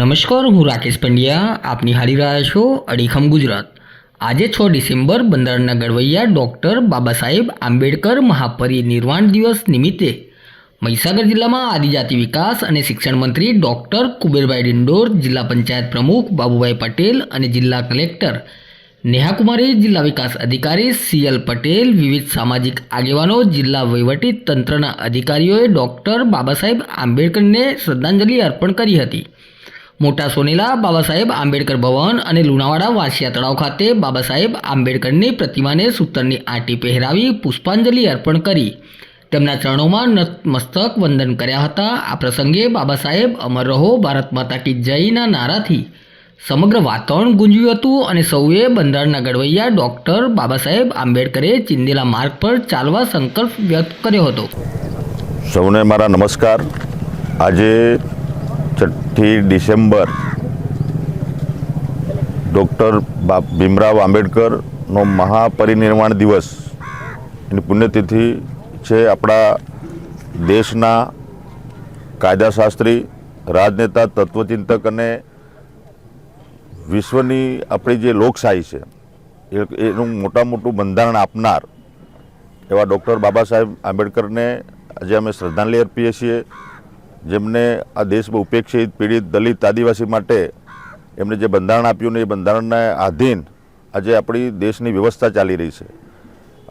નમસ્કાર, હું રાકેશ પંડ્યા. આપ નિહાળી રહ્યા છો અડીખમ ગુજરાત. આજે છ ડિસેમ્બર બંદરના ગડવૈયા ડૉક્ટર બાબા સાહેબ આંબેડકર મહાપરિનિર્વાણ દિવસ નિમિત્તે મહીસાગર જિલ્લામાં આદિજાતિ વિકાસ અને શિક્ષણ મંત્રી ડૉક્ટર કુબેરભાઈ ડિંડોર, જિલ્લા પંચાયત પ્રમુખ બાબુભાઈ પટેલ અને જિલ્લા કલેક્ટર નેહાકુમારી, જિલ્લા વિકાસ અધિકારી સીએલ પટેલ, વિવિધ સામાજિક આગેવાનો, જિલ્લા વહીવટી તંત્રના અધિકારીઓએ ડૉક્ટર બાબા સાહેબ આંબેડકરને શ્રદ્ધાંજલિ અર્પણ કરી હતી. મોટા સોનેલા બાબા સાહેબ આંબેડકર ભવન અને લુણાવાડા વાસિયા તળાવ ખાતે બાબા સાહેબ આંબેડકરની પ્રતિમાને સૂતરની આંટી પહેરાવી પુષ્પાંજલિ અર્પણ કરી. તેમના ચરણોમાં નતમસ્તક વંદન કર્યા હતા. આ પ્રસંગે બાબા સાહેબ અમર રહો, ભારત માતા કી જયના નારાથી સમગ્ર વાતાવરણ ગુંજ્યું હતું અને સૌએ બંધારણના ઘડવૈયા ડૉક્ટર બાબા સાહેબ આંબેડકરે ચિંદેલા માર્ગ પર ચાલવા સંકલ્પ વ્યક્ત કર્યો હતો. સૌને મારા નમસ્કાર. આજે છઠ્ઠી ડિસેમ્બર ડૉક્ટર ભીમરાવ આંબેડકરનો મહાપરિનિર્વાણ દિવસ. એની પુણ્યતિથિ છે આપણા દેશના કાયદાશાસ્ત્રી, રાજનેતા, તત્વચિંતક અને વિશ્વની આપણી જે લોકશાહી છે એનું મોટા મોટું બંધારણ આપનાર એવા ડૉક્ટર બાબા સાહેબ આંબેડકરને આજે અમે શ્રદ્ધાંજલિ અર્પીએ છીએ. જેમને આ દેશમાં ઉપેક્ષિત પીડિત દલિત આદિવાસી માટે એમને જે બંધારણ આપ્યું ને એ બંધારણને આધીન આજે આપણી દેશની વ્યવસ્થા ચાલી રહી છે.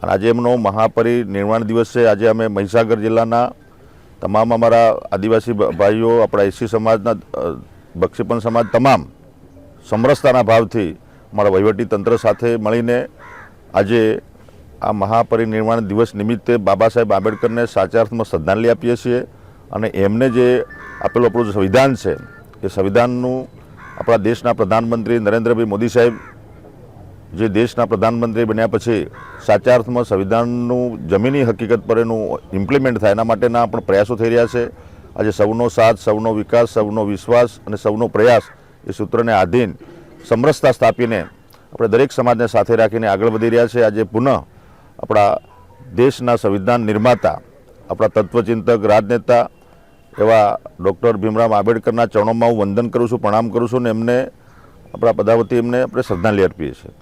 અને આજે એમનો મહાપરિનિર્વાણ દિવસ છે. આજે અમે મહીસાગર જિલ્લાના તમામ અમારા આદિવાસી ભાઈઓ, આપણા એસી સમાજના બક્ષીપણ સમાજ તમામ સમરસતાના ભાવથી અમારા વહીવટી તંત્ર સાથે મળીને આજે આ મહાપરિનિર્વાણ દિવસ નિમિત્તે બાબા સાહેબ આંબેડકરને સાચા અર્થમાં શ્રદ્ધાંજલિ આપીએ છીએ. અને એમને જે આપેલું આપણું સંવિધાન છે, એ સંવિધાનનું આપણા દેશના પ્રધાનમંત્રી નરેન્દ્રભાઈ મોદી સાહેબ જે દેશના પ્રધાનમંત્રી બન્યા પછી સાચા અર્થમાં સંવિધાનનું જમીની હકીકત પર એનું ઇમ્પ્લિમેન્ટ થાય, એના માટેના પણ પ્રયાસો થઈ રહ્યા છે. આજે સૌનો સાથ, સૌનો વિકાસ, સૌનો વિશ્વાસ અને સૌનો પ્રયાસ એ સૂત્રને આધીન સમરસતા સ્થાપીને આપણે દરેક સમાજને સાથે રાખીને આગળ વધી રહ્યા છે. આજે પુનઃ આપણા દેશના સંવિધાન નિર્માતા, આપણા તત્વચિંતક, રાજનેતા એવા ડૉક્ટર ભીમરામ આંબેડકરના ચરણોમાં હું વંદન કરું છું, પ્રણામ કરું છું ને એમને આપણા પદાવતી એમને આપણે શ્રદ્ધાંજલિ અર્પીએ છીએ.